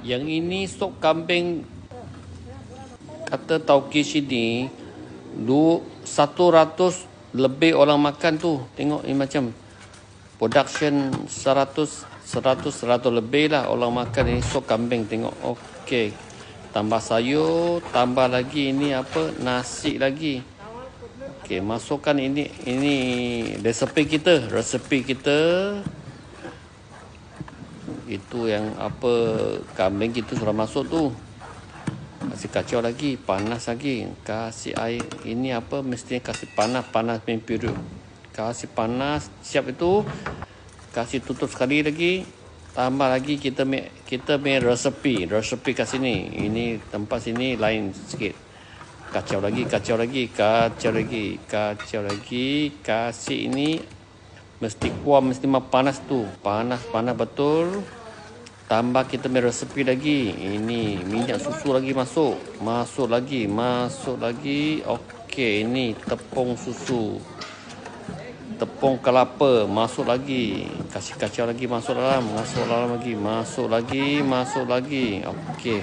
Yang ini sop kambing kata Tauki sini du 100 lebih orang makan tu. Tengok ni macam production 100 100 100 lebih lah orang makan ni sop kambing tengok. Okey. Tambah sayur, tambah lagi ini apa? Nasi lagi. Okey, masukkan ini ini resepi kita, resepi kita itu yang apa kambing kita sudah masuk tu. Kasih kacau lagi panas lagi. Kasih air. Ini apa mesti kasih panas panas mimpi kasih panas siap itu. Kasih tutup sekali lagi. Tambah lagi kita kita main resepi. Resepi kat sini. Ini tempat sini lain sikit. Kacau lagi kacau lagi kacau lagi kacau lagi. Kasih ini mesti kuat mesti panas tu. Panas panas betul tambah kita punya resepi lagi. Ini minyak susu lagi masuk. Masuk lagi masuk lagi. Okey ini tepung susu. Tepung kelapa masuk lagi. Kasih kacau lagi masuk dalam. Masuk dalam lagi masuk lagi masuk lagi. Okey.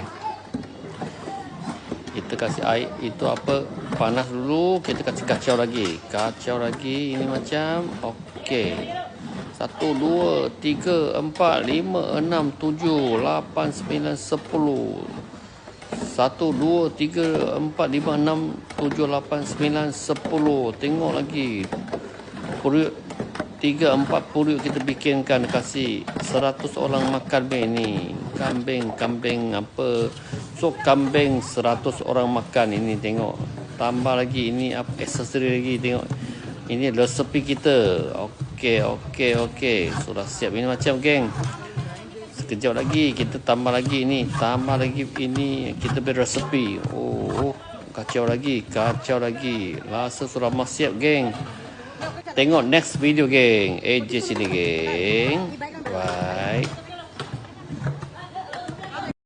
Kita kasih air. Itu apa? Panas dulu kita kasih kacau lagi. Kacau lagi ini macam. Okey satu, dua, tiga, empat, lima, enam, tujuh, lapan, sembilan, sepuluh. Satu, dua, tiga, empat, lima, enam, tujuh, lapan, sembilan, sepuluh. Tengok lagi. Periuk tiga, empat periuk kita bikinkan kasih seratus orang makan ni. Kambing, kambing apa. So, kambing seratus orang makan ini tengok. Tambah lagi ini apa aksesori lagi tengok. Ini resepi kita. Okey. Okey, okey, okey. Sudah siap ini macam geng. Sekejap lagi kita tambah lagi ini, tambah lagi ini kita beri resepi. Oh, kacau lagi, kacau lagi. Rasa sudah mas siap geng. Tengok next video geng. AJ sini geng. Bye.